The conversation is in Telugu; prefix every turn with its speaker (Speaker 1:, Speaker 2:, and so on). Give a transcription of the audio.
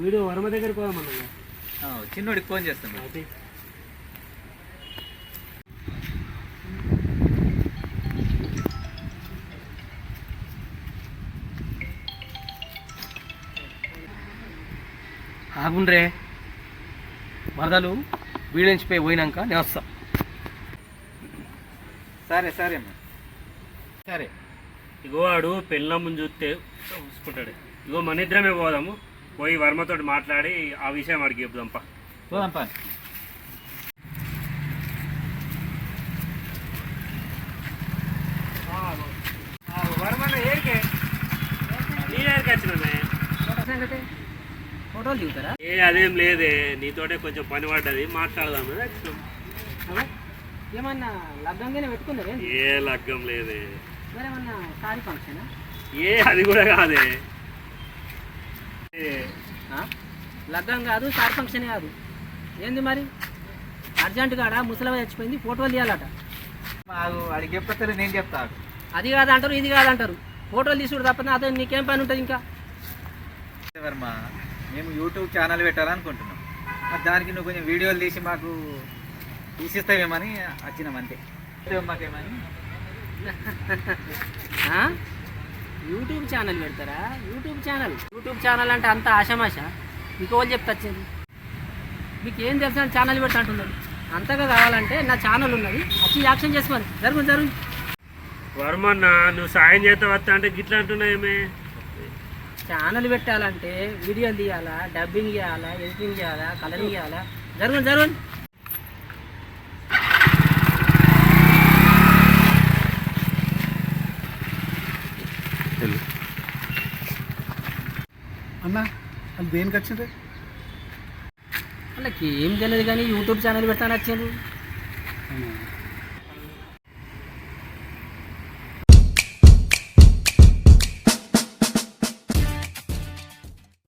Speaker 1: వీడియో వరమ దగ్గరికి పోదామన్నా
Speaker 2: ఆ, చిన్నోడికి ఫోన్ చేస్తాను.
Speaker 1: అది.
Speaker 3: ఆగుండ్రే. వరదలు వీడించిపోయి పోయినాక నేను వస్తా.
Speaker 2: సరే సరే అమ్మా. సరే.
Speaker 1: ఇగో వాడు పెళ్ళమ్మని చూస్తే చూసుకుంటాడు. ఇగో మన ఇద్దరమే పోదాము. పోయి వర్మతోటి మాట్లాడి ఆ విషయం వాడికి చెప్దాంపా
Speaker 2: పోదాం పా.
Speaker 1: వర్మన్న ఏరికే నీ దగ్గరికి వచ్చినా
Speaker 3: ఫోటోలు దిగుతారా?
Speaker 1: ఏ అదేం లేదే. నీతోటే కొంచెం పని పడ్డది. మాట్లాడదాం అని వచ్చినాం.
Speaker 3: ఏమన్నా పెట్టుకున్నారే
Speaker 1: ఏ లగ్గం లేదే.
Speaker 3: మరేమన్నా సారీ ఫంక్షనా?
Speaker 1: ఏ అది కూడా కాదే.
Speaker 3: లగ్గం కాదు సారీ ఫంక్షన్ కాదు. ఏంది మరి? అర్జెంట్ కాడ? ముసలవ చచ్చిపోయింది ఫోటోలు తీయాలట.
Speaker 2: మాకు అడిగి చెప్పలేదు నేను చెప్తా. ఆగు.
Speaker 3: అది కాదంటారు ఇది కాదంటారు. ఫోటోలు తీసుడు తప్ప నాతో నీకేం పని ఉంటుంది ఇంకా?
Speaker 2: వర్మ మేము యూట్యూబ్ ఛానల్ పెట్టాలనుకుంటున్నాం. మరి దానికి నువ్వు కొంచెం వీడియోలు తీసి మాకు తీసిస్తావేమని వచ్చినాం అంతే. మాకేమని?
Speaker 3: యూట్యూబ్ ఛానల్ పెడతారా? YouTube channel. యూట్యూబ్ ఛానల్ అంటే అంత ఆశమాష మీకు వాళ్ళు చెప్తొచ్చింది మీకు ఏం తెలుసు అని ఛానల్ పెడతా అంటున్నారు. అంతగా కావాలంటే నా ఛానల్ ఉన్నది. వచ్చి యాక్షన్ చేసుకోవాలి జరుగు జరుగు.
Speaker 1: వర్మన్న నువ్వు సాయం చేస్తా వస్తా అంటే గిట్లా అంటున్నాయేమే
Speaker 3: ఛానల్ పెట్టాలంటే వీడియోలు తీయాలా? డబ్బింగ్ చేయాలా? ఎడిటింగ్ చేయాలా? కలరింగ్ చేయాలా? జరుగు జరుగు.
Speaker 4: అన్న అది దేనికి వచ్చింది
Speaker 3: వాళ్ళకి ఏం తెలియదు కానీ యూట్యూబ్ ఛానల్ వచ్చారు
Speaker 4: అవునా?